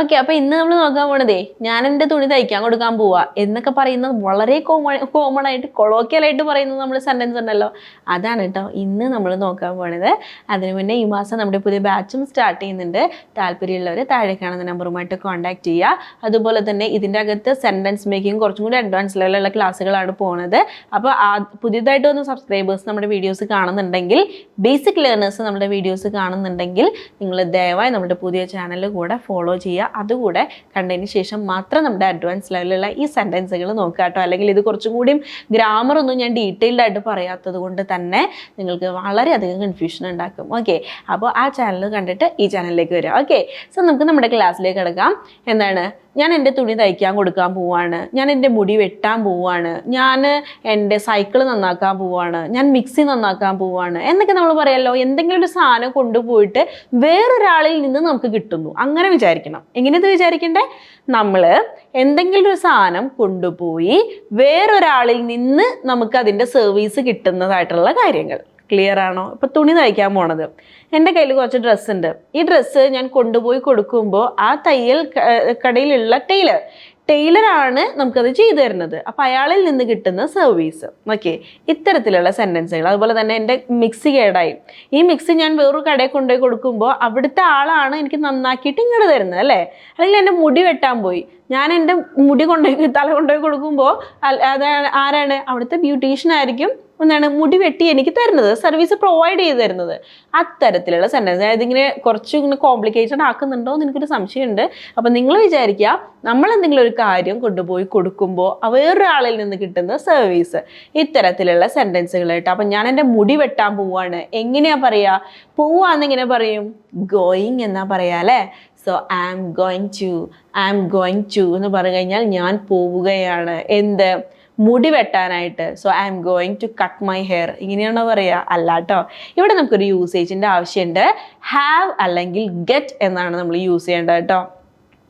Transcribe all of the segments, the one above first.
Okay അപ്പൊ ഇന്ന് നമ്മൾ നോക്കാൻ പോണതേ ഞാൻ എന്റെ തുണി തയ്ക്കാൻ കൊടുക്കാൻ പോവാ എന്നൊക്കെ പറയുന്നത് വളരെ കോമൺ കോമൺ ആയിട്ട് കൊളോക്കിയലായിട്ട് പറയുന്നത് നമ്മൾ സെന്റൻസ് ഉണ്ടല്ലോ. അതാണ് കേട്ടോ ഇന്ന് നമ്മൾ നോക്കാൻ പോണത്. അതിനു മുന്നേ ഈ മാസം നമ്മുടെ പുതിയ ബാച്ചും സ്റ്റാർട്ട് ചെയ്യുന്നുണ്ട്. താല്പര്യമുള്ളവർ താഴെ കാണുന്ന നമ്പറുമായിട്ട് കോൺടാക്ട് ചെയ്യുക. അതുപോലെ തന്നെ ഇതിന്റെ അകത്ത് സെന്റൻസ് മേക്കിംഗ് കുറച്ചും കൂടി അഡ്വാൻസ് ലെവലുള്ള ക്ലാസ്സുകളാണ് പോണത്. അപ്പോൾ ആ പുതിയതായിട്ട് വന്ന സബ്സ്ക്രൈബേഴ്സ് നമ്മുടെ വീഡിയോസ് കാണുന്നുണ്ടെങ്കിൽ ബേസിക് ലേണേഴ്സ് നമ്മുടെ വീഡിയോസ് കാണുന്നുണ്ടെങ്കിൽ നിങ്ങൾ ദയവായി നമ്മുടെ പുതിയ ചാനൽ കൂടെ ഫോളോ ചെയ്യുക. അതുകൂടെ കണ്ടതിന് ശേഷം മാത്രം നമ്മുടെ അഡ്വാൻസ് ലെവലിലുള്ള ഈ സെന്റൻസുകൾ നോക്കുക കേട്ടോ. അല്ലെങ്കിൽ ഇത് കുറച്ചും കൂടിയും ഗ്രാമർ ഒന്നും ഞാൻ ഡീറ്റെയിൽഡ് ആയിട്ട് പറയാത്തത് കൊണ്ട് തന്നെ നിങ്ങൾക്ക് വളരെയധികം കൺഫ്യൂഷൻ ഉണ്ടാക്കും. ഓക്കെ അപ്പോൾ ആ ചാനൽ കണ്ടിട്ട് ഈ ചാനലിലേക്ക് വരിക. ഓക്കെ സോ നമുക്ക് നമ്മുടെ ക്ലാസ്സിലേക്ക് കിടക്കാം. എന്താണ്? ഞാൻ എന്റെ തുണി തയ്ക്കാൻ കൊടുക്കാൻ പോവാണ്. ഞാൻ എന്റെ മുടി വെട്ടാൻ പോവാണ്. ഞാൻ എന്റെ സൈക്കിൾ നന്നാക്കാൻ പോവാണ്. ഞാൻ മിക്സി നന്നാക്കാൻ പോവാണ്. എന്നൊക്കെ നമ്മൾ പറയാമല്ലോ എന്തെങ്കിലും ഒരു സാധനം കൊണ്ടുപോയിട്ട് വേറൊരാളിൽ നിന്ന് നമുക്ക് കിട്ടുന്നു. അങ്ങനെ വിചാരിക്കണം. എങ്ങനെയത് വിചാരിക്കണ്ടേ? നമ്മൾ എന്തെങ്കിലും ഒരു സാധനം കൊണ്ടുപോയി വേറൊരാളിൽ നിന്ന് നമുക്ക് അതിന്റെ സർവീസ് കിട്ടുന്നതായിട്ടുള്ള കാര്യങ്ങൾ. ക്ലിയർ ആണോ? ഇപ്പോൾ തുണി തയ്ക്കാൻ പോണത്. എന്റെ കയ്യിൽ കുറച്ച് ഡ്രസ്സ് ഉണ്ട്. ഈ ഡ്രസ്സ് ഞാൻ കൊണ്ടുപോയി കൊടുക്കുമ്പോൾ ആ തയ്യൽ കടയിലുള്ള ടൈലർ ടൈലറാണ് നമുക്കത് ചെയ്തു തരുന്നത്. അപ്പം അയാളിൽ നിന്ന് കിട്ടുന്ന സർവീസ് ഓക്കെ ഇത്തരത്തിലുള്ള സെന്റൻസുകൾ അതുപോലെ തന്നെ എന്റെ മിക്സി കേടായി. ഈ മിക്സി ഞാൻ വേറൊരു കടയിൽ കൊണ്ടുപോയി കൊടുക്കുമ്പോൾ അവിടുത്തെ ആളാണ് എനിക്ക് നന്നാക്കിയിട്ട് ഇങ്ങോട്ട് തരുന്നത് അല്ലേ? അല്ലെങ്കിൽ എന്റെ മുടി വെട്ടാൻ പോയി. ഞാൻ എന്റെ മുടി കൊണ്ടുപോയി തല കൊണ്ടുപോയി കൊടുക്കുമ്പോൾ അതാണ് ആരാണ്? അവിടുത്തെ ബ്യൂട്ടീഷ്യൻ ആയിരിക്കും എന്താണ് മുടി വെട്ടി എനിക്ക് തരുന്നത് സർവീസ് പ്രൊവൈഡ് ചെയ്ത് തരുന്നത്. അത്തരത്തിലുള്ള സെന്റൻസ് അതായത് ഇങ്ങനെ കുറച്ച് ഇങ്ങനെ കോംപ്ലിക്കേറ്റഡ് ആക്കുന്നുണ്ടോ എന്ന് എനിക്കൊരു സംശയമുണ്ട്. അപ്പം നിങ്ങൾ വിചാരിക്കുക നമ്മൾ എന്തെങ്കിലും ഒരു കാര്യം കൊണ്ടുപോയി കൊടുക്കുമ്പോൾ വേറൊരാളിൽ നിന്ന് കിട്ടുന്ന സർവീസ് ഇത്തരത്തിലുള്ള സെന്റൻസുകൾ കേട്ടോ അപ്പം ഞാൻ എന്റെ മുടി വെട്ടാൻ പോവാണ്. എങ്ങനെയാ പറയുക പോവാന്നെങ്ങനെ പറയും? ഗോയിങ് എന്നാ പറയാ അല്ലേ? So I am going to I am going to എന്ന് പറഞ്ഞു കഴിഞ്ഞാൽ ഞാൻ പോവുകയാണ്. എന്ത്? മുടി വെട്ടാനായിട്ട്. So I am going to cut my hair ഇങ്ങനെയാണോ പറയുക അല്ല കേട്ടോ ഇവിടെ നമുക്കൊരു യൂസേജിന്റെ ആവശ്യമുണ്ട്. ഹാവ് അല്ലെങ്കിൽ ഗെറ്റ് എന്നാണ് നമ്മൾ യൂസ് ചെയ്യേണ്ടത് കേട്ടോ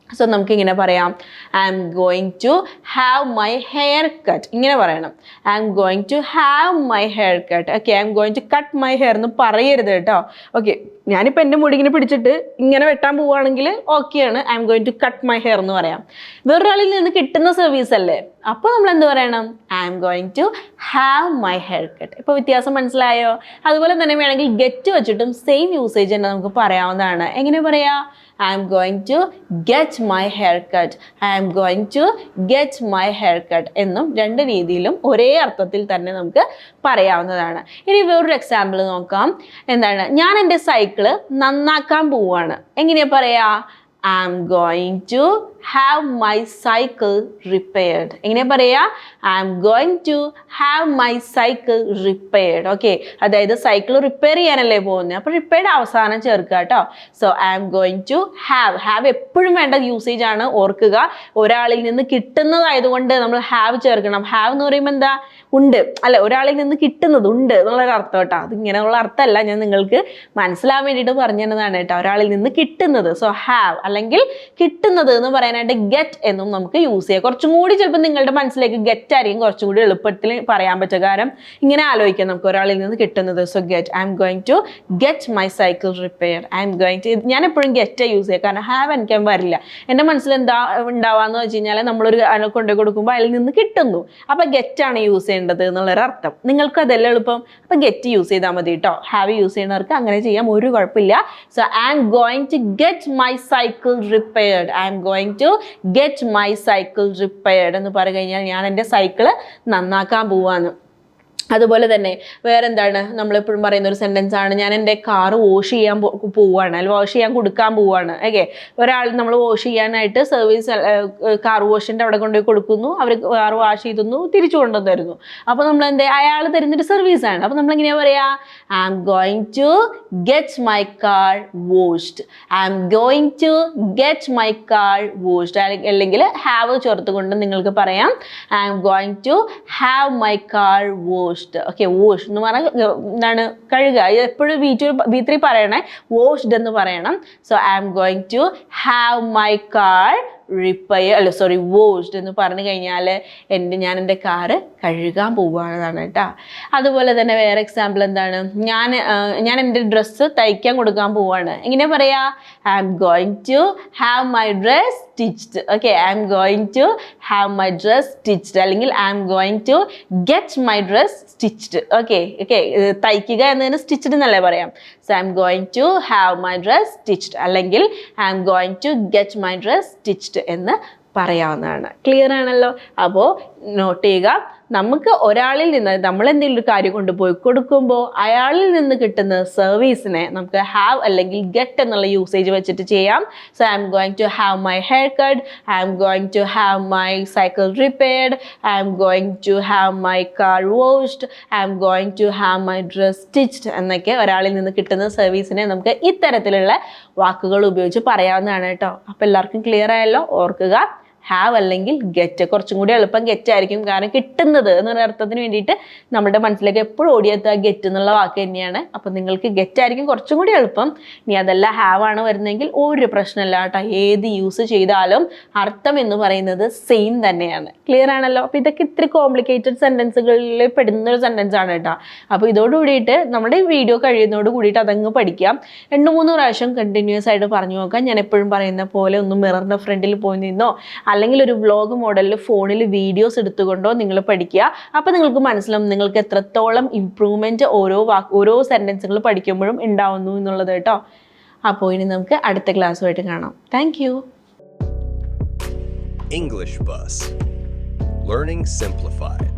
സോ നമുക്കിങ്ങനെ പറയാം. I am going to have my hair cut ഇങ്ങനെ പറയണം. I am going to have my hair cut okay I am going to cut my hair എന്ന് പറയരുത് കേട്ടോ ഓക്കെ ഞാനിപ്പോൾ എന്റെ മുടി ഇങ്ങനെ പിടിച്ചിട്ട് ഇങ്ങനെ വെട്ടാൻ പോവുകയാണെങ്കിൽ ഓക്കെയാണ് I am going to cut my hair എന്ന് പറയാം. വേറൊരാളിൽ നിന്ന് കിട്ടുന്ന സർവീസ് അല്ലേ? അപ്പോൾ നമ്മൾ എന്ത് പറയണം? I am going to have my hair cut ഇപ്പോൾ വ്യത്യാസം മനസ്സിലായോ? അതുപോലെ തന്നെ വേണമെങ്കിൽ ഗെറ്റ് വെച്ചിട്ടും സെയിം യൂസേജ് തന്നെ നമുക്ക് പറയാവുന്നതാണ്. എങ്ങനെ പറയാം? I am going to get my hair cut I am going to get my hair cut എന്നും രണ്ട് രീതിയിലും ഒരേ അർത്ഥത്തിൽ തന്നെ നമുക്ക് പറയാവുന്നതാണ്. ഇനി വേറൊരു എക്സാമ്പിൾ നോക്കാം. എന്താണ്? ഞാൻ എന്റെ സൈക്കിൾ നന്നാക്കാൻ പോവുകയാണ് എങ്ങനെയാ പറയാ? I am going to have my cycle repaired എങ്ങനെയാ പറയാ? I am going to have my cycle repaired okay അതായത് സൈക്കിൾ റിപ്പയർ ചെയ്യാനല്ലേ പോകുന്നത് അപ്പോൾ റിപ്പയർഡ് അവസാനം ചേർക്കുക കേട്ടോ so I am going to have have എപ്പോഴും വേണ്ട യൂസേജ് ആണ്. ഓർക്കുക. ഒരാളിൽ നിന്ന് കിട്ടുന്നതായതുകൊണ്ട് നമ്മൾ ഹാവ് ചേർക്കണം. ഹാവ് എന്ന് പറയുമ്പോൾ എന്താ? ഉണ്ട്. അല്ല ഒരാളിൽ നിന്ന് കിട്ടുന്നത് ഉണ്ട് എന്നുള്ളൊരു അർത്ഥം കേട്ടോ. അത് ഇങ്ങനെയുള്ള അർത്ഥമല്ല. ഞാൻ നിങ്ങൾക്ക് മനസ്സിലാവാൻ വേണ്ടിയിട്ട് പറഞ്ഞതാണ് കേട്ടോ. ഒരാളിൽ നിന്ന് കിട്ടുന്നത്. സോ ഹാവ് അല്ലെങ്കിൽ കിട്ടുന്നത് എന്ന് പറയാനായിട്ട് ഗെറ്റ് എന്നും നമുക്ക് യൂസ് ചെയ്യാം. കുറച്ചും കൂടി ചിലപ്പോൾ നിങ്ങളുടെ മനസ്സിലേക്ക് ഗെറ്റ് ആയിരിക്കും. കുറച്ചും കൂടി എളുപ്പത്തിൽ പറയാൻ പറ്റുക കാരണം ഇങ്ങനെ ആലോചിക്കാം നമുക്ക് ഒരാളിൽ നിന്ന് കിട്ടുന്നത്. So get I am going to get my cycle repair I am going to ഞാൻ എപ്പോഴും ഗെറ്റ് യൂസ് ചെയ്യുക കാരണം ഹാവ് എനിക്ക് വരില്ല. എന്റെ മനസ്സിൽ എന്താ ഉണ്ടാവാന്ന് വെച്ച് കഴിഞ്ഞാൽ നമ്മളൊരു കൊണ്ടുപോയി കൊടുക്കുമ്പോൾ അതിൽ നിന്ന് കിട്ടുന്നു. അപ്പോൾ ഗെറ്റ് ആണ് യൂസ് ചെയ്യേണ്ടത് എന്നുള്ളൊരർത്ഥം. നിങ്ങൾക്ക് അതെല്ലാം എളുപ്പം? അപ്പം ഗെറ്റ് യൂസ് ചെയ്താൽ മതി കേട്ടോ ഹാവ് യൂസ് ചെയ്യുന്നവർക്ക് അങ്ങനെ ചെയ്യാം. ഒരു കുഴപ്പമില്ല. So I am going to get my cycle repaired I am going to get my cycle repaired എന്ന് പറഞ്ഞു കഴിഞ്ഞാൽ ഞാൻ എന്റെ സൈക്കിൾ നന്നാക്കാൻ പോവാന്ന്. അതുപോലെ തന്നെ വേറെ എന്താണ് നമ്മളെപ്പോഴും പറയുന്ന ഒരു സെന്റൻസ് ആണ് ഞാൻ എന്റെ കാർ വാഷ് ചെയ്യാൻ പോവുകയാണ് അല്ലെങ്കിൽ വാഷ് ചെയ്യാൻ കൊടുക്കാൻ പോവുകയാണ് ഓക്കെ ഒരാൾ നമ്മൾ വാഷ് ചെയ്യാനായിട്ട് സർവീസ് കാർ വാഷിന്റെ അവിടെ കൊണ്ടുപോയി കൊടുക്കുന്നു അവർ കാർ വാഷ് ചെയ്തുന്നു തിരിച്ചു കൊണ്ടുവന്നിരുന്നു അപ്പോൾ നമ്മൾ എന്താ അയാൾ തരുന്നൊരു സർവീസാണ് അപ്പോൾ നമ്മൾ എങ്ങനെയാ പറയാ? I am going to get my car washed I am going to get my car washed അല്ലെങ്കിൽ ഹാവ് ചേർത്തുകൊണ്ട് നിങ്ങൾക്ക് പറയാം I am going to have my car washed okay wash എന്ന് പറഞ്ഞാൽ എന്താണ് കഴുകുക. എപ്പോഴും വി ടു വി ത്രീ പറയണേ വാഷ്ഡ് എന്ന് പറയണം. So I am going to have my car repair അല്ല സോറി വോഷ്ഡ് എന്ന് പറഞ്ഞു കഴിഞ്ഞാൽ എന്റെ ഞാൻ എന്റെ കാറ് കഴുകാൻ പോവുകയാണെന്നാണ് കേട്ടോ. അതുപോലെ തന്നെ വേറെ എക്സാമ്പിൾ എന്താണ്? ഞാൻ ഞാൻ എന്റെ ഡ്രസ്സ് തയ്ക്കാൻ കൊടുക്കാൻ പോവുകയാണ്. എങ്ങനെ പറയാ? I am going to have my dress stitched okay I am going to have my dress stitched അല്ലെങ്കിൽ I am going to get my dress stitched okay okay തയ്ക്കുക എന്നതിന് സ്റ്റിച്ച്ഡ് എന്നല്ലേ പറയാം? So I am going to have my dress stitched അല്ലെങ്കിൽ I am going to get my dress stitched എന്ന് പറയാവുന്നതാണ്. Clear ആണല്ലോ? അപ്പോൾ നോട്ട് ചെയ്യുക. നമുക്ക് ഒരാളിൽ നിന്ന് നമ്മൾ എന്തെങ്കിലും ഒരു കാര്യം കൊണ്ടുപോയി കൊടുക്കുമ്പോൾ അയാളിൽ നിന്ന് കിട്ടുന്ന സർവീസിനെ നമുക്ക് ഹാവ് അല്ലെങ്കിൽ ഗെറ്റ് എന്നുള്ള യൂസേജ് വെച്ചിട്ട് ചെയ്യാം. So I am going to have my hair cut I am going to have my cycle repaired I am going to have my car washed I am going to have my dress stitched എന്നൊക്കെ ഒരാളിൽ നിന്ന് കിട്ടുന്ന സർവീസിനെ നമുക്ക് ഇത്തരത്തിലുള്ള വാക്കുകൾ ഉപയോഗിച്ച് പറയാവുന്നതാണ് കേട്ടോ. അപ്പോൾ എല്ലാവർക്കും ക്ലിയർ ആയല്ലോ? ഓർക്കുക. ഹാവ് അല്ലെങ്കിൽ ഗെറ്റ് കുറച്ചും കൂടി എളുപ്പം ഗെറ്റ് ആയിരിക്കും കാരണം കിട്ടുന്നത് എന്ന് എന്നൊരു അർത്ഥത്തിന് വേണ്ടിയിട്ട് നമ്മുടെ മനസ്സിലേക്ക് എപ്പോഴും ഓടിയെത്തുക ഗെറ്റ് എന്നുള്ള വാക്ക് തന്നെയാണ്. അപ്പം നിങ്ങൾക്ക് ഗെറ്റ് ആയിരിക്കും കുറച്ചും കൂടി എളുപ്പം. ഇനി അതല്ല ഹാവ് ആണ് വരുന്നതെങ്കിൽ ഒരു പ്രശ്നമില്ല കേട്ടോ. ഏത് യൂസ് ചെയ്താലും അർത്ഥം എന്ന് പറയുന്നത് സെയിം തന്നെയാണ്. ക്ലിയർ ആണല്ലോ? അപ്പോൾ ഇതൊക്കെ ഇത്ര കോംപ്ലിക്കേറ്റഡ് സെന്റൻസുകളിൽ പെടുന്ന ഒരു സെന്റൻസ് ആണ് കേട്ടോ. അപ്പോൾ ഇതോട് കൂടിയിട്ട് നമ്മുടെ വീഡിയോ കഴിയുന്നതോട് കൂടിയിട്ട് അതങ്ങ് പഠിക്കാം. രണ്ട് മൂന്ന് പ്രാവശ്യം കണ്ടിന്യൂസ് ആയിട്ട് പറഞ്ഞു നോക്കാം. ഞാൻ എപ്പോഴും പറയുന്ന പോലെ ഒന്ന് മിററിന്റെ ഫ്രണ്ടിൽ പോയി നിന്നോ അല്ലെങ്കിൽ ഒരു വ്ളോഗ് മോഡലിൽ ഫോണിൽ വീഡിയോസ് എടുത്തുകൊണ്ടോ നിങ്ങൾ പഠിക്കുക അപ്പോൾ നിങ്ങൾക്ക് മനസ്സിലാവും നിങ്ങൾക്ക് എത്രത്തോളം ഇമ്പ്രൂവ്മെന്റ് ഓരോ വാക്ക് ഓരോ സെന്റൻസുകൾ പഠിക്കുമ്പോഴും ഉണ്ടാവുന്നു എന്നുള്ളത് കേട്ടോ അപ്പോൾ ഇനി നമുക്ക് അടുത്ത ക്ലാസ്സുമായിട്ട് കാണാം thank you English Bus. Learning Simplified.